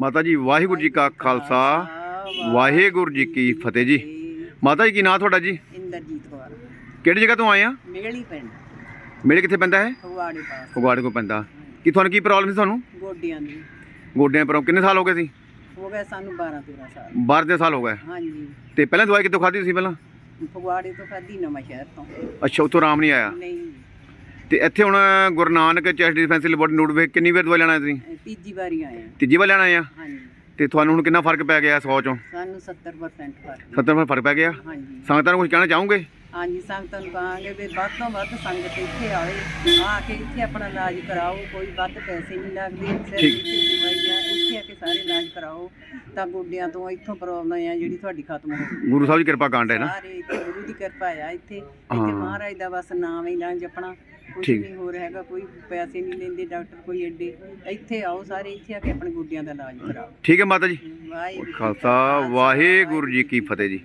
ਮਾਤਾ ਜੀ ਵਾਹਿਗੁਰੂ ਜੀ ਕਾ ਖਾਲਸਾ ਵਾਹਿਗੁਰੂ ਜੀ ਕੀ ਫਤਿਹ ਜੀ। ਮਾਤਾ ਜੀ ਕੀ ਨਾਂ ਤੁਹਾਡਾ ਜੀ? ਇੰਦਰਜੀਤ ਕੌਰ। ਕਿਹੜੀ ਜਗ੍ਹਾ ਤੋਂ ਆਏ ਆ? ਮੇਲੀ ਪਿੰਡ। ਮੇਰੇ ਕਿੱਥੇ ਪੈਂਦਾ ਹੈ? ਫਗਵਾੜੇ ਪਾਸ। ਫਗਵਾੜੇ ਕੋ ਪੈਂਦਾ। ਕੀ ਤੁਹਾਨੂੰ ਕੀ ਪ੍ਰੋਬਲਮ ਸੀ ਤੁਹਾਨੂੰ? ਗੋਡਿਆਂ ਦੀ। ਗੋਡਿਆਂ ਪਰ ਕਿੰਨੇ ਸਾਲ ਹੋ ਗਏ ਸੀ? ਹੋ ਗਏ ਸਾਨੂੰ 12 13 ਸਾਲ। 12 ਦੇ ਸਾਲ ਹੋ ਗਏ। ਹਾਂਜੀ। ਤੇ ਪਹਿਲਾਂ ਦਵਾਈ ਕਿੱਥੋਂ ਖਾਧੀ ਸੀ ਪਹਿਲਾਂ? ਫਗਵਾੜੇ ਤੋਂ ਖਾਧੀ ਨਵਾਂ ਸ਼ਹਿਰ ਤੋਂ। ਅੱਛਾ ਉੱਥੋਂ ਆਰਾਮ ਨਹੀਂ ਆਇਆ? ਨਹੀਂ। ਤੇ ਇੱਥੇ ਹੁਣ Guru Nanak chest laboratory note ਵੇ ਕਿੰਨੀ ਵਾਰ ਦਵਾਈ ਲੈਣਾ ਤੁਸੀਂ? ਤੀਜੀ ਵਾਰੀ ਆਏ। ਤੀਜੀ ਵਾਰ ਲੈਣਾ ਆ? ਹਾਂਜੀ। ਤੇ ਤੁਹਾਨੂੰ ਹੁਣ ਕਿੰਨਾ ਫ਼ਰਕ ਪੈ ਗਿਆ 100 ਚੋਂ? ਸਾਨੂੰ 70% ਫ਼ਰਕ। 70 ਫ਼ਰਕ ਪੈ ਗਿਆ? ਹਾਂਜੀ। ਸੰਗਤਾਂ ਨੂੰ ਕੁਝ ਕਹਿਣਾ ਚਾਹੋਗੇ? ਹਾਂਜੀ ਸੰਗਤਾਂ ਨੂੰ ਕਹਾਂਗੇ ਵੀ ਵੱਧ ਤੋਂ ਵੱਧ ਸੰਗਤ ਇੱਥੇ ਆਵੇ ਆ ਕੇ ਇੱਥੇ ਆਪਣਾ ਇਲਾਜ ਕਰਾਓ ਕੋਈ ਵੱਧ ਪੈਸੇ ਨਹੀਂ ਲੱਗਦੇ ਸਿਰਫ ਠੀਕ। ਇੱਥੇ ਦਵਾਈਆਂ ਇੱਥੇ ਆ ਕੇ ਤਾਂ ਗੋਡਿਆਂ ਤੋਂ ਇੱਥੋਂ ਪ੍ਰੋਬਲਮ ਆ ਜਿਹੜੀ ਤੁਹਾਡੀ ਖਤਮ ਹੋ ਗਈ। ਗੁਰੂ ਸਾਹਿਬ ਦੀ ਕਿਰਪਾ ਕਾਂਡ ਹੈ ਨਾ? ਸਾਰੇ ਇੱਥੇ ਗੁਰੂ ਦੀ ਕਿਰਪਾ ਆ ਇੱਥੇ। ਇੱਥੇ। ਮਹਾਰਾਜ ਦਾ ਬਸ ਨਾਮ ਹੀ ਲਾਂ ਜਪਣਾ ਕੁਝ ਠੀਕ। ਨਹੀਂ ਹੋ ਰਿਹਾ ਹੈਗਾ ਕੋਈ ਪੈਸੇ ਨਹੀਂ ਲੈਂਦੇ ਡਾਕਟਰ ਕੋਈ ਐਡੇ। ਇੱਥੇ ਆਓ ਸਾਰੇ ਇੱਥੇ ਆ ਕੇ ਆਪਣੇ ਗੋਡਿਆਂ ਦਾ ਇਲਾਜ ਕਰਾਓ। ਠੀਕ ਹੈ ਮਾਤਾ ਜੀ। ਵਾਹਿਗੁਰੂ ਜੀ ਕਾ ਖਾਲਸਾ ਵਾਹਿਗੁਰੂ ਜੀ ਕੀ ਫਤਿਹ ਜੀ।